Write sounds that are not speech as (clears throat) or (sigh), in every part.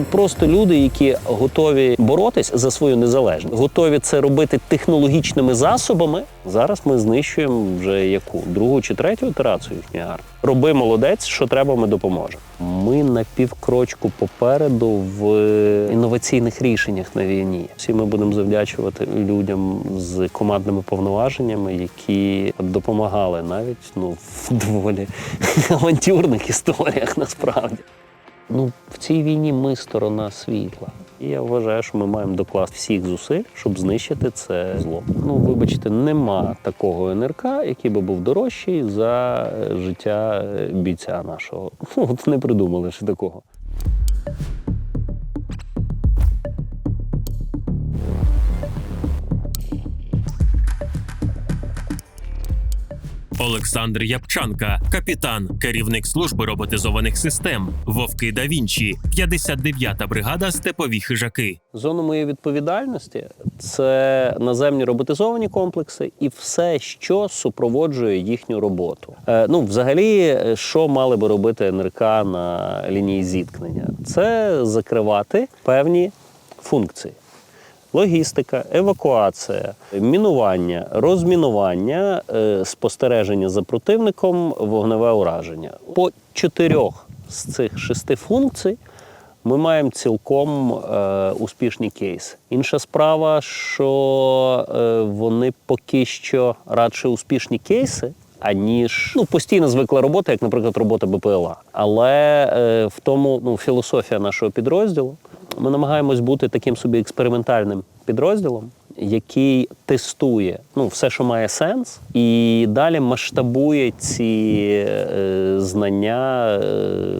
просто люди, які готові боротись за свою незалежність, готові це робити технологічними засобами. Зараз ми знищуємо вже яку другу чи третю ітерацію їхньої армії. Роби молодець, що треба, ми допоможемо. Ми на півкрочку попереду в інноваційних рішеннях на війні. Всі ми будемо завдячувати людям з командними повноваженнями, які допомагали навіть ну в доволі (laughs) авантюрних історіях насправді. Ну, в цій війні ми сторона світла. І я вважаю, що ми маємо докласти всіх зусиль, щоб знищити це зло. Ну, вибачте, нема такого НРК, який би був дорожчий за е, життя е, бійця нашого. Ну, (laughs) от не придумали ще такого. Олександр Япчанка, капітан, керівник служби роботизованих систем, Вовки да Вінчі, 59-та бригада Степові хижаки. Зона моєї відповідальності це наземні роботизовані комплекси і все, що супроводжує їхню роботу. Е, ну, взагалі, що мали би робити НРК на лінії зіткнення? Це закривати певні функції. Логістика, евакуація, мінування, розмінування, е, спостереження за противником, вогневе ураження. По чотирьох з цих шести функцій ми маємо цілком е, успішні кейси. Інша справа, що е, вони поки що радше успішні кейси. Аніж ну постійно звикла робота, як, наприклад, робота БПЛА. Але е, в тому ну, філософія нашого підрозділу. Ми намагаємось бути таким собі експериментальним підрозділом, який тестує ну, все, що має сенс, і далі масштабує ці е, знання, е,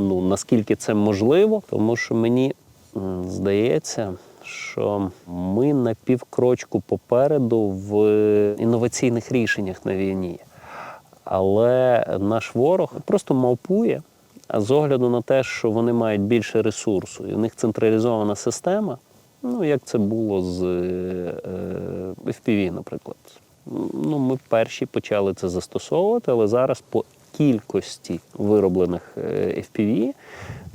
ну, наскільки це можливо, тому що мені здається. Що ми на півкрочку попереду в інноваційних рішеннях на війні. Але наш ворог просто мавпує, а з огляду на те, що вони мають більше ресурсу, і в них централізована система, ну як це було з е, FPV, наприклад. Ну, ми перші почали це застосовувати, але зараз по кількості вироблених е, FPV,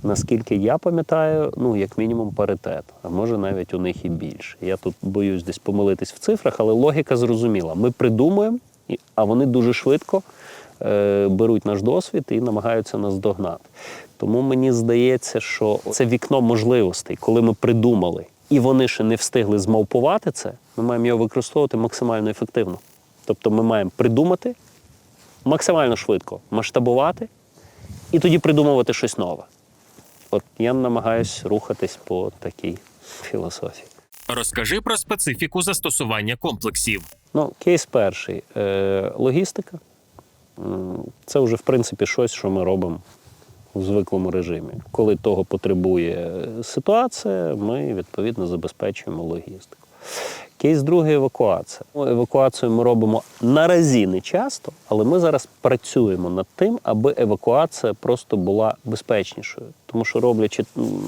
наскільки я пам'ятаю, ну як мінімум паритет, а може навіть у них і більше. Я тут боюсь десь помилитись в цифрах, але логіка зрозуміла. Ми придумуємо, а вони дуже швидко е, беруть наш досвід і намагаються нас догнати. Тому мені здається, що це вікно можливостей, коли ми придумали, і вони ще не встигли змавпувати це, ми маємо його використовувати максимально ефективно. Тобто ми маємо придумати максимально швидко, масштабувати і тоді придумувати щось нове. От я намагаюсь рухатись по такій філософії. Розкажи про специфіку застосування комплексів. Ну, кейс перший е, логістика. М, Це вже, в принципі, щось, що ми робимо у звиклому режимі. Коли того потребує ситуація, ми відповідно забезпечуємо логістику. Кейс другий евакуація. Евакуацію ми робимо наразі не часто, але ми зараз працюємо над тим, аби евакуація просто була безпечнішою. Тому що роблячи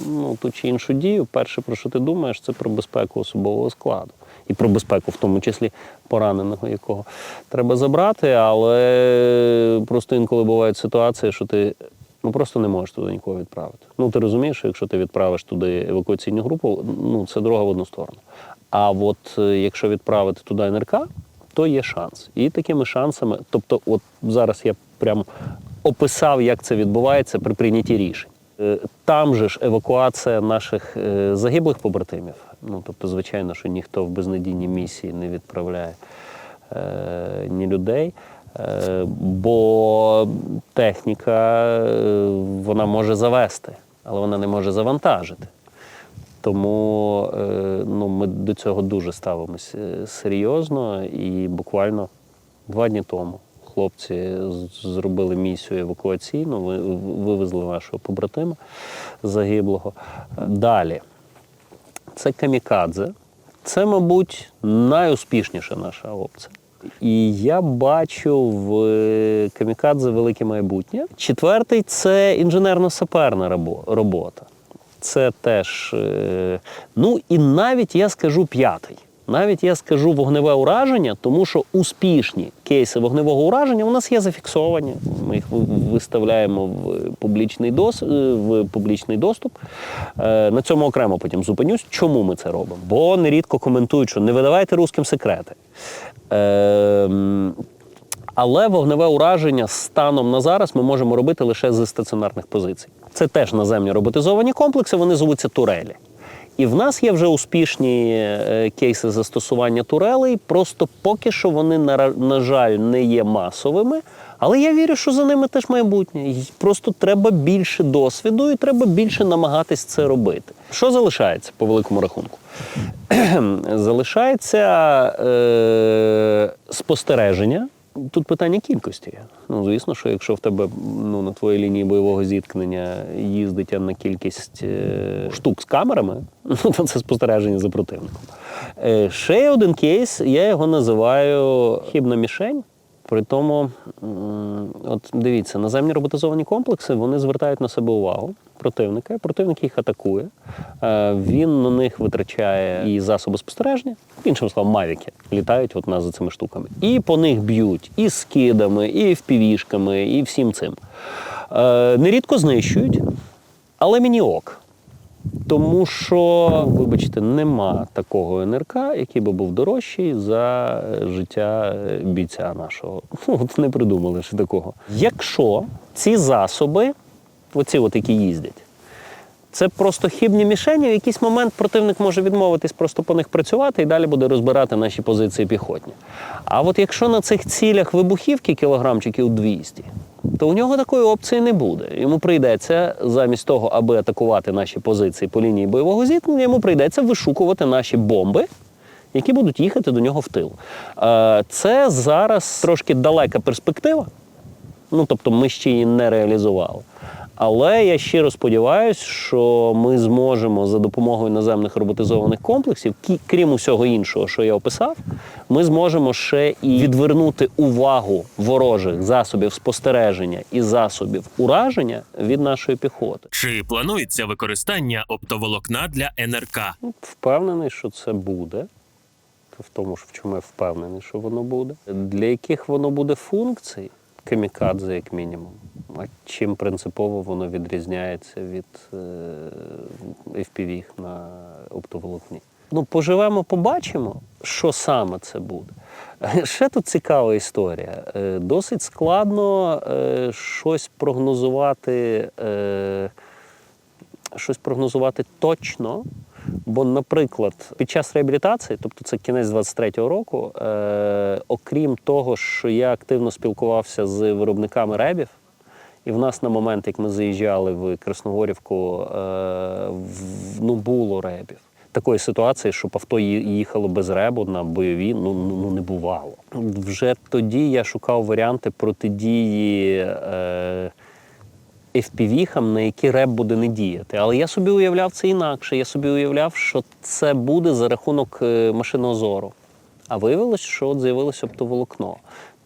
ну, ту чи іншу дію, перше, про що ти думаєш, це про безпеку особового складу. І про безпеку, в тому числі пораненого, якого треба забрати, але просто інколи бувають ситуації, що ти ну просто не можеш туди нікого відправити. Ну ти розумієш, що якщо ти відправиш туди евакуаційну групу, ну це дорога в одну сторону. А от е, якщо відправити туди НРК, то є шанс. І такими шансами, тобто, от зараз я прям описав, як це відбувається при прийнятті рішень. Е, Там же ж евакуація наших е, загиблих побратимів. Ну тобто, звичайно, що ніхто в безнадійні місії не відправляє е, ні людей. Е, бо техніка е, вона може завести, але вона не може завантажити. Тому е, ну, ми до цього дуже ставимося е, серйозно і буквально два дні тому хлопці зробили місію евакуаційну, вивезли нашого побратима загиблого. Далі. Це камікадзе. Це, мабуть, найуспішніша наша опція. І я бачу в е, камікадзе велике майбутнє. Четвертий це інженерно-саперна робота. Це теж. е, Ну і навіть я скажу п'ятий. Навіть я скажу вогневе ураження, тому що успішні кейси вогневого ураження у нас є зафіксовані. Ми їх виставляємо в публічний, дос, е, в публічний доступ. Е, На цьому окремо потім зупинюсь. Чому ми це робимо? Бо нерідко коментують, що не видавайте русським секрети. Ем, але вогневе ураження станом на зараз ми можемо робити лише зі стаціонарних позицій. Це теж наземні роботизовані комплекси, вони звуться турелі. І в нас є вже успішні е, кейси застосування турелей. Просто поки що вони, на, жаль, не є масовими. Але я вірю, що за ними теж майбутнє. Просто треба більше досвіду і треба більше намагатись це робити. Що залишається по великому рахунку? (clears throat) залишається е, спостереження. Тут питання кількості. Ну, звісно, що якщо в тебе ну, на твоїй лінії бойового зіткнення їздить на кількість е, штук з камерами, (laughs) ну, то це спостереження за противником. Е, ще один кейс, я його називаю хібна мішень. При тому, от дивіться, наземні роботизовані комплекси вони звертають на себе увагу противника. Противник їх атакує. Е, Він на них витрачає і засоби спостереження, іншим словом, мавіки літають от нас за цими штуками. І по них б'ють і скидами, і впівішками, і всім цим. Е, Нерідко знищують, але мені ок. Тому що, вибачте, нема такого НРК, який би був дорожчий за е, життя е, бійця нашого. (laughs) Ну, от не придумали ще такого. Якщо ці засоби, оці от які їздять, це просто хибні мішені, в якийсь момент противник може відмовитись просто по них працювати і далі буде розбирати наші позиції піхотні. А от якщо на цих цілях вибухівки кілограмчиків 200, то у нього такої опції не буде. Йому прийдеться замість того, аби атакувати наші позиції по лінії бойового зіткнення, йому прийдеться вишукувати наші бомби. Які будуть їхати до нього в тил. Е, Це зараз трошки далека перспектива. Ну, тобто, ми ще її не реалізували. Але я щиро сподіваюся, що ми зможемо за допомогою наземних роботизованих комплексів, крім усього іншого, що я описав, ми зможемо ще і відвернути увагу ворожих засобів спостереження і засобів ураження від нашої піхоти. Чи планується використання оптоволокна для НРК? Ну, Впевнений, що це буде. В тому, що в чому я впевнений, що воно буде. Для яких воно буде функцій, камікадзе, як мінімум. Чим принципово воно відрізняється від е, FPV на оптоволокні? Ну, поживемо, побачимо, що саме це буде. (laughs) Ще тут цікава історія. Е, Досить складно е, щось прогнозувати. щось прогнозувати точно. Бо, наприклад, під час реабілітації, тобто це кінець 23-го року, е, окрім того, що я активно спілкувався з виробниками ребів, і в нас на момент, як ми заїжджали в Красногорівку, е, ну було ребів. Такої ситуації, щоб авто їхало без ребу на бойові, ну, ну, ну не бувало. Вже тоді я шукав варіанти протидії. Е, FPV-хам, на які реп буде не діяти. Але я собі уявляв це інакше. Я собі уявляв, що це буде за рахунок е, машинного зору. А виявилось, що от з'явилося оптоволокно.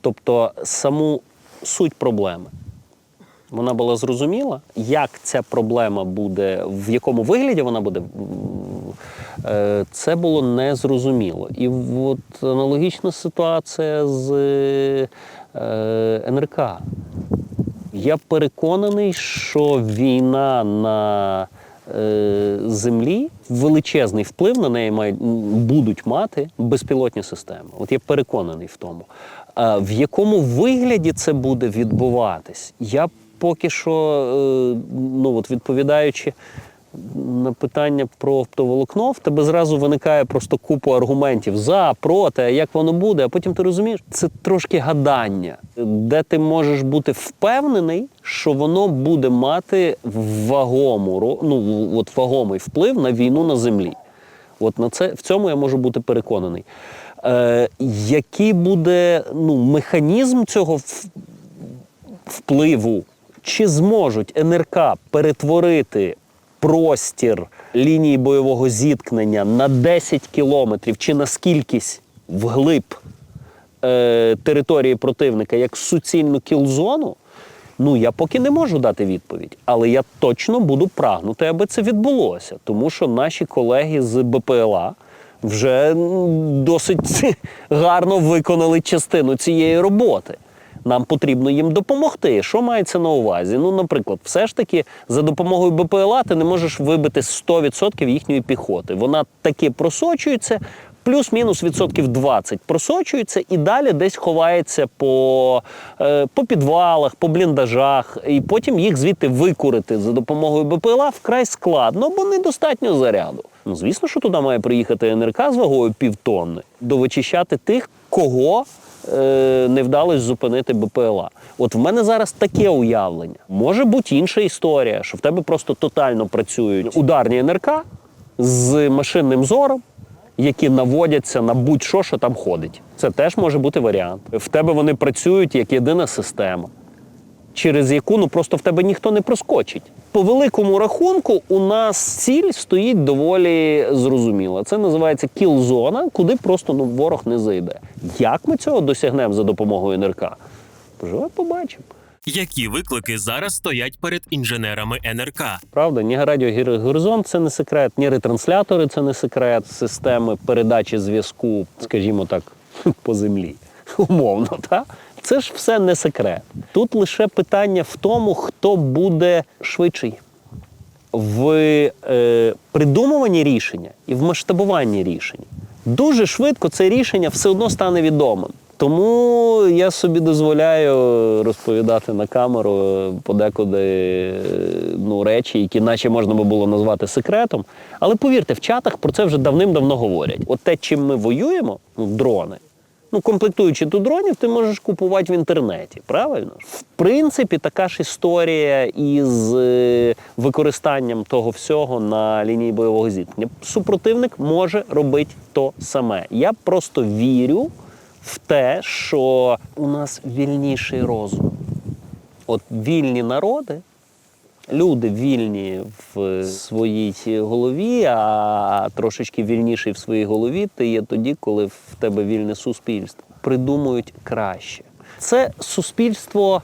Тобто саму суть проблеми. Вона була зрозуміла, як ця проблема буде, в якому вигляді вона буде, е, це було незрозуміло. І от аналогічна ситуація з е, НРК. Я переконаний, що війна на е, землі величезний вплив на неї будуть мати безпілотні системи. От я переконаний в тому. В якому вигляді це буде відбуватись, я поки що, е, ну от відповідаючи на питання про оптоволокно, в тебе зразу виникає просто купу аргументів за, проти, як воно буде. А потім ти розумієш, це трошки гадання, де ти можеш бути впевнений, що воно буде мати вагому, ну, от вагомий вплив на війну на землі. От на це в цьому я можу бути переконаний. Е, який буде ну, механізм цього впливу, чи зможуть НРК перетворити простір лінії бойового зіткнення на 10 кілометрів чи на скількись вглиб е, території противника як суцільну кілзону, ну я поки не можу дати відповідь, але я точно буду прагнути, аби це відбулося. Тому що наші колеги з БПЛА вже досить (laughs) гарно виконали частину цієї роботи. Нам потрібно їм допомогти. Що мається на увазі? Ну, наприклад, все ж таки за допомогою БПЛА ти не можеш вибити 100% їхньої піхоти. Вона таки просочується, плюс-мінус відсотків 20 просочується і далі десь ховається по, е, по підвалах, по бліндажах, і потім їх звідти викурити за допомогою БПЛА вкрай складно, бо недостатньо заряду. Ну, звісно, що туди має приїхати НРК з вагою півтонни, довичищати тих, кого не вдалося зупинити БПЛА. От в мене зараз таке уявлення. Може бути інша історія, що в тебе просто тотально працюють ударні НРК з машинним зором, які наводяться на будь-що, що там ходить. Це теж може бути варіант. В тебе вони працюють як єдина система через яку ну просто в тебе ніхто не проскочить. По великому рахунку, у нас ціль стоїть доволі зрозуміла. Це називається кіл-зона, куди просто ну, ворог не зайде. Як ми цього досягнемо за допомогою НРК? Поживе, побачимо. Які виклики зараз стоять перед інженерами НРК? Правда, ні радіогоризонт це не секрет, ні ретранслятори це не секрет, системи передачі зв'язку, скажімо так, (laughs) по землі. (laughs) Умовно, так? Це ж все не секрет. Тут лише питання в тому, хто буде швидший в е, придумуванні рішення і в масштабуванні рішень. Дуже швидко це рішення все одно стане відомим. Тому я собі дозволяю розповідати на камеру е, подекуди е, ну, речі, які наче можна би було назвати секретом. Але повірте, в чатах про це вже давним-давно говорять. От те, чим ми воюємо, ну, дрони, Ну, комплектуючи ту дронів, ти можеш купувати в інтернеті, правильно? В принципі, така ж історія із е, використанням того всього на лінії бойового зіткнення. Супротивник може робити то саме. Я просто вірю в те, що у нас вільніший розум. От вільні народи, люди вільні в своїй голові, а трошечки вільніший в своїй голові ти є тоді, коли в тебе вільне суспільство. Придумують краще. Це суспільство,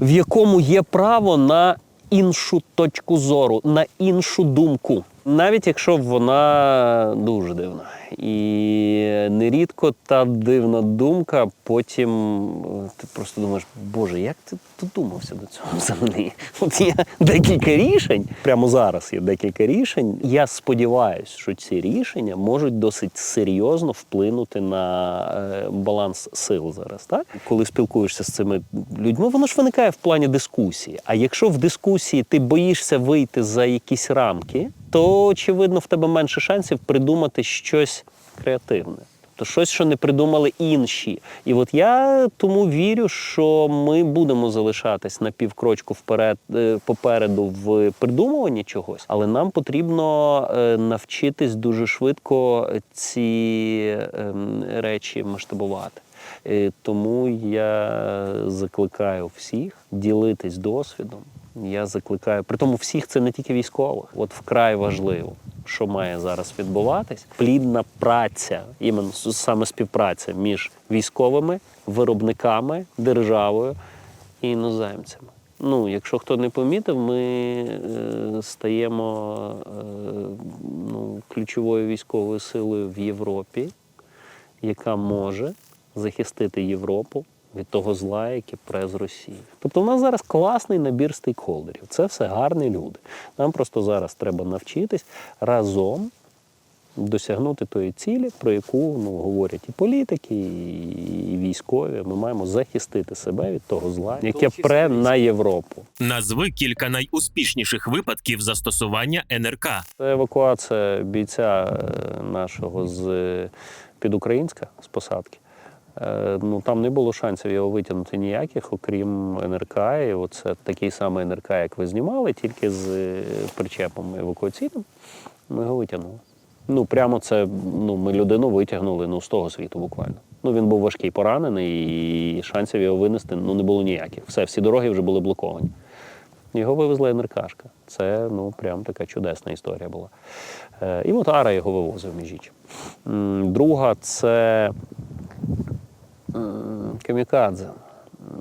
в якому є право на іншу точку зору, на іншу думку. Навіть якщо вона дуже дивна. І нерідко та дивна думка, потім е, ти просто думаєш, Боже, як ти додумався до цього взагалі? От є декілька рішень, прямо зараз є декілька рішень. Я сподіваюся, що ці рішення можуть досить серйозно вплинути на е, баланс сил зараз. Так? Коли спілкуєшся з цими людьми, воно ж виникає в плані дискусії. А якщо в дискусії ти боїшся вийти за якісь рамки, то очевидно в тебе менше шансів придумати щось креативне. Тобто щось, що не придумали інші. І от я тому вірю, що ми будемо залишатись на півкрочку вперед е, попереду в придумуванні чогось, але нам потрібно е, навчитись дуже швидко ці ем, речі масштабувати. Е, Тому я закликаю всіх ділитись досвідом. Я закликаю, при тому всіх це не тільки військових. От вкрай важливо, що має зараз відбуватись. Плідна праця, іменно саме співпраця між військовими, виробниками, державою і іноземцями. Ну, якщо хто не помітив, ми е, стаємо е, ну, ключовою військовою силою в Європі, яка може захистити Європу від того зла, яке пре з Росії. Тобто, у нас зараз класний набір стейкхолдерів. Це все гарні люди. Нам просто зараз треба навчитись разом досягнути тої цілі, про яку ну, говорять і політики, і військові. Ми маємо захистити себе від того зла, яке пре на Європу. Назви кілька найуспішніших випадків застосування НРК. Це евакуація бійця е, нашого з е, під Українська з посадки. Е, Ну там не було шансів його витягнути ніяких, окрім НРК. І оце такий самий НРК, як ви знімали, тільки з е, причепом евакуаційним. Ми його витягнули. Ну прямо це ну ми людину витягнули ну з того світу буквально. Ну він був важкий поранений, і шансів його винести ну не було ніяких. Все, всі дороги вже були блоковані. Його вивезла НРКшка. Це ну прям така чудесна історія була. Е, і от Ара його вивозив між іншим. Друга це камікадзе.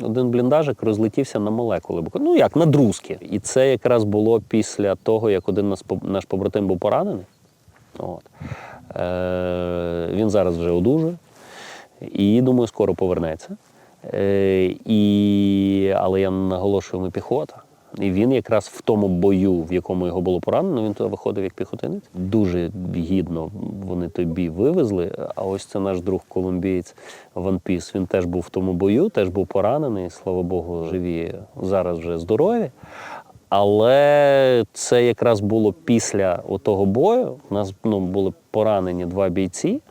Один бліндажик розлетівся на молекули. Ну як, на друзки. І це якраз було після того, як один наш, наш побратим був поранений. От. Е, він зараз вже одужує і думаю, скоро повернеться. Е, і, але я наголошую, ми піхота. І він якраз в тому бою, в якому його було поранено, він туди виходив як піхотинець. Дуже гідно вони той бій вивезли. А ось це наш друг колумбієць Ван Піс. Він теж був в тому бою, теж був поранений. Слава Богу, живі зараз вже здорові. Але це якраз було після того бою. У нас ну, були поранені два бійці.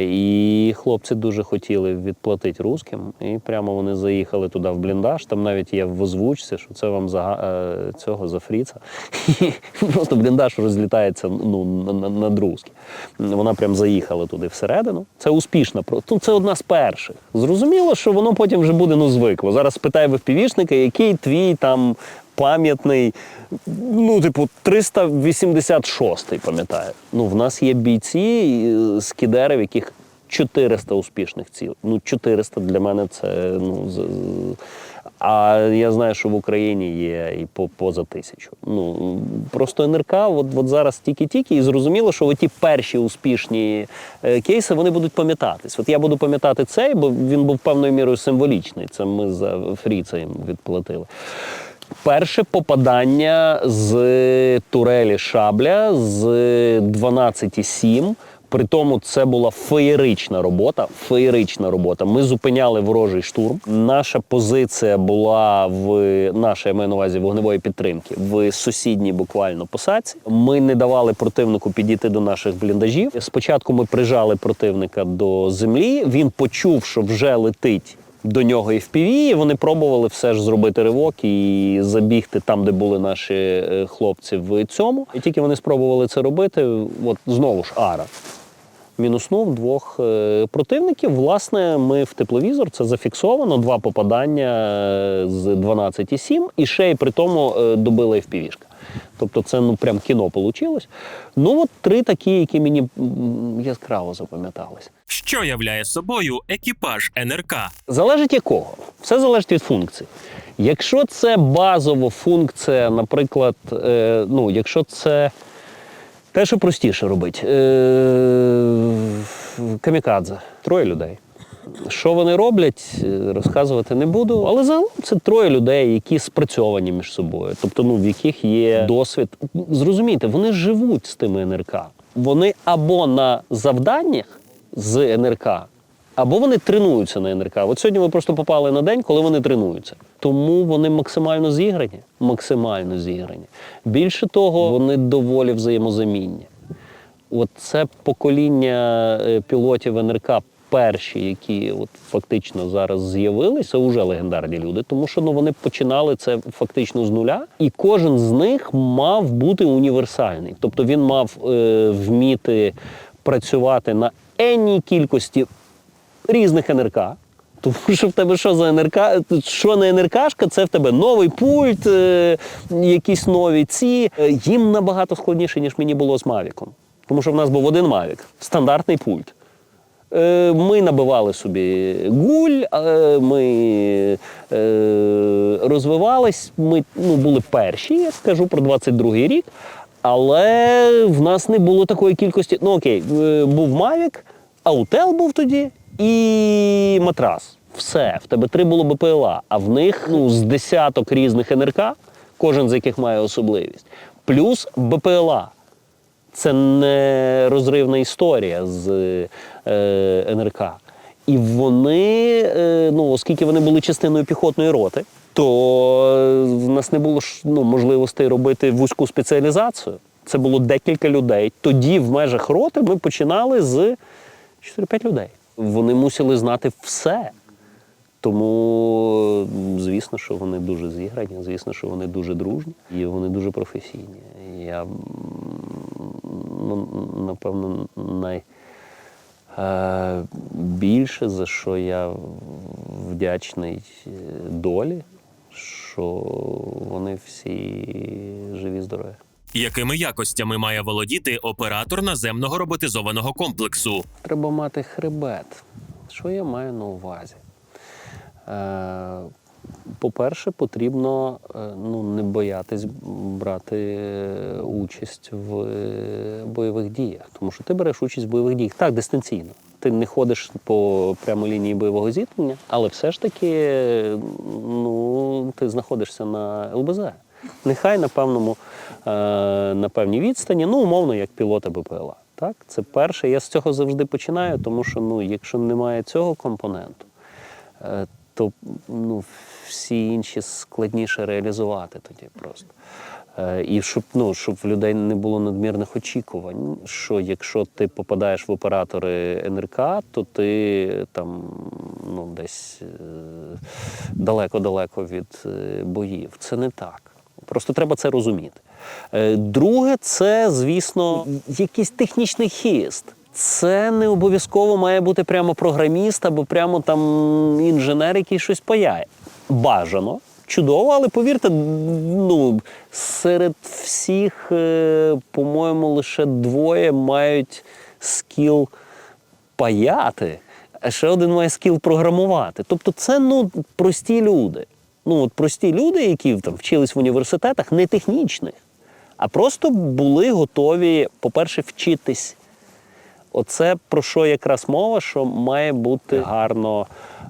І хлопці дуже хотіли відплатити русським. І прямо вони заїхали туди в бліндаж. Там навіть є в озвучці, що це вам за е, цього за фріца. (laughs) Просто бліндаж розлітається ну, на- на- над русські. Вона прям заїхала туди всередину. Це успішна ну, це одна з перших. Зрозуміло, що воно потім вже буде ну звикло. Зараз питає в впівішника, який твій там пам'ятний, ну, типу, 386-й, пам'ятаю. Ну, в нас є бійці е, з кідерів, яких 400 успішних цілей. Ну, 400 для мене це. Ну, з- а я знаю, що в Україні є і по, поза тисячу. Ну, просто НРК, от, от зараз тільки-тільки, і зрозуміло, що ті перші успішні е, кейси вони будуть пам'ятатись. От я буду пам'ятати цей, бо він був певною мірою символічний. Це ми за їм відплатили. Перше попадання з турелі шабля з 12,7. При тому це була феєрична робота. Феєрична робота. Ми зупиняли ворожий штурм. Наша позиція була в наша, я маю на увазі вогневої підтримки в сусідній буквально посадці. Ми не давали противнику підійти до наших бліндажів. Спочатку ми прижали противника до землі. Він почув, що вже летить до нього і в піві, і вони пробували все ж зробити ривок і забігти там, де були наші е, хлопці в цьому. І тільки вони спробували це робити, от знову ж ара. Мінуснув двох е, противників. Власне, ми в тепловізор це зафіксовано. Два попадання е, з 12,7 і ще й при тому е, добила FPV-шка. Тобто це ну прям кіно вийшло. Ну от три такі, які мені яскраво запам'яталися. Що являє собою екіпаж НРК? Залежить якого? Все залежить від функції. Якщо це базова функція, наприклад, е, ну, якщо це те, що простіше робити, е, камікадзе, троє людей. Що вони роблять, е, розказувати не буду, але загалом це троє людей, які спрацьовані між собою, тобто ну, в яких є досвід. Зрозумійте, вони живуть з тими НРК. Вони або на завданнях з НРК, або вони тренуються на НРК. От сьогодні ми просто попали на день, коли вони тренуються. Тому вони максимально зіграні. Максимально зіграні. Більше того, вони доволі взаємозамінні. От це покоління е, пілотів НРК, перші, які от фактично зараз з'явилися, вже легендарні люди, тому що ну, вони починали це фактично з нуля, і кожен з них мав бути універсальний. Тобто він мав е, вміти працювати на енній кількості різних НРК. Тому що в тебе що за НРК, що не НРКшка, це в тебе новий пульт, е, якісь нові ці. Е, Їм набагато складніше, ніж мені було з Мавіком. Тому що в нас був один Мавік, стандартний пульт. Е, Ми набивали собі гуль, е, ми е, розвивались, ми ну, були перші, я скажу про 22-й рік. Але в нас не було такої кількості. Ну окей, був Мавік, Аутел був тоді і матрас. Все, в тебе три було БПЛА, а в них ну, з десяток різних НРК, кожен з яких має особливість, плюс БПЛА. Це не розривна історія з е, НРК. І вони, е, ну, оскільки вони були частиною піхотної роти, то е, в нас не було ну, можливостей робити вузьку спеціалізацію. Це було декілька людей. Тоді в межах роти ми починали з 4-5 людей. Вони мусили знати все. Тому, звісно, що вони дуже зіграні, звісно, що вони дуже дружні і вони дуже професійні. Я ну, напевно най, е, більше за що я вдячний е, долі, що вони всі живі, здорові. Якими якостями має володіти оператор наземного роботизованого комплексу? Треба мати хребет. Що я маю на увазі? Е, По-перше, потрібно е, ну, не боятись брати е, участь в бойових діях, тому що ти береш участь в бойових діях так дистанційно. Ти не ходиш по прямій лінії бойового зіткнення, але все ж таки ну, ти знаходишся на ЛБЗ. Нехай на певному на певній відстані, ну умовно, як пілота БПЛА. Так, це перше. Я з цього завжди починаю, тому що ну, якщо немає цього компоненту, то ну, всі інші складніше реалізувати тоді просто. Е, І щоб, ну, щоб в людей не було надмірних очікувань, що якщо ти попадаєш в оператори НРК, то ти там ну, десь е, далеко-далеко від е, боїв. Це не так. Просто треба це розуміти. Друге, це, звісно, якийсь технічний хіст. Це не обов'язково має бути прямо програміст або прямо там інженер, який щось паяє. Бажано, чудово, але повірте, ну, серед всіх, е, по-моєму, лише двоє мають скіл паяти, а ще один має скіл програмувати. Тобто це ну, прості люди. Ну, от прості люди, які там вчились в університетах, не технічних, а просто були готові, по-перше, вчитись. Оце про що якраз мова, що має бути гарно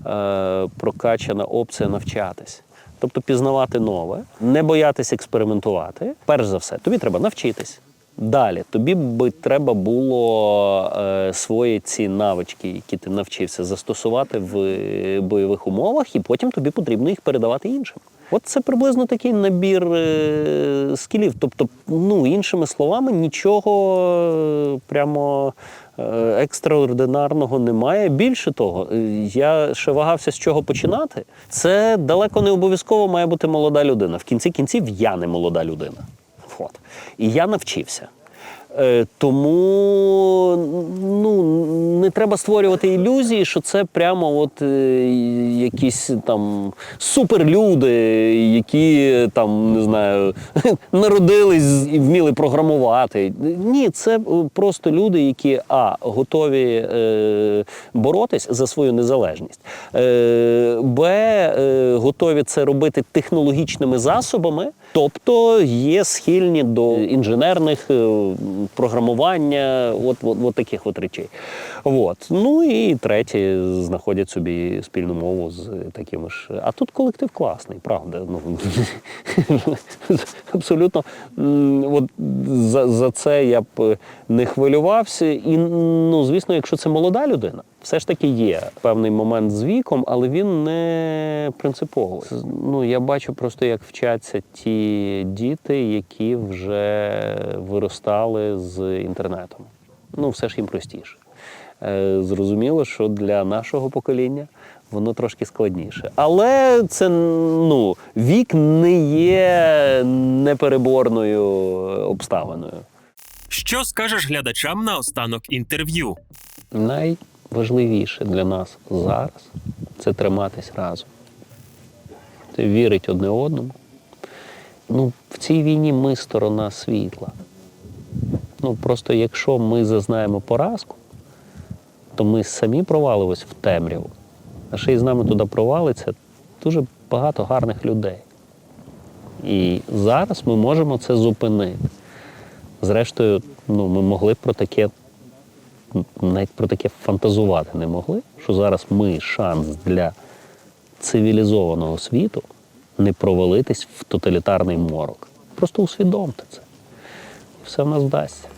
е, прокачана опція навчатись. Тобто пізнавати нове, не боятися експериментувати. Перш за все, тобі треба навчитись. Далі тобі би треба було е, свої ці навички, які ти навчився, застосувати в е, бойових умовах, і потім тобі потрібно їх передавати іншим. От це приблизно такий набір е, скілів. Тобто, ну іншими словами, нічого е, прямо екстраординарного немає. Більше того, е, я ще вагався з чого починати. Це далеко не обов'язково має бути молода людина. В кінці кінців я не молода людина. От. І я навчився. Е, Тому ну, не треба створювати ілюзії, що це прямо от е, якісь там суперлюди, які там не знаю, (laughs) народились і вміли програмувати. Ні, це просто люди, які а готові е, боротись за свою незалежність, е, б е, готові це робити технологічними засобами, тобто є схильні до інженерних е, програмування, от, от, от таких от речей. От. Ну і третє, знаходять собі спільну мову з такими ж. А тут колектив класний, правда. Ну, (laughs) абсолютно от за, за це я б не хвилювався. І, ну, звісно, якщо це молода людина, все ж таки є певний момент з віком, але він не принциповий. Ну, я бачу просто, як вчаться ті діти, які вже виростали з інтернетом. Ну, все ж їм простіше. Е, Зрозуміло, що для нашого покоління воно трошки складніше. Але це ну, вік не є непереборною обставиною. Що скажеш глядачам на останок інтерв'ю? Найважливіше для нас зараз це триматись разом. Це вірить одне одному. Ну, в цій війні ми сторона світла. Ну, просто якщо ми зазнаємо поразку, то ми самі провалимось в темряву. А ще й з нами туди провалиться дуже багато гарних людей. І зараз ми можемо це зупинити. Зрештою, ну, ми могли б про таке навіть про таке фантазувати не могли, що зараз ми шанс для цивілізованого світу не провалитись в тоталітарний морок. Просто усвідомте це. І все в нас вдасться.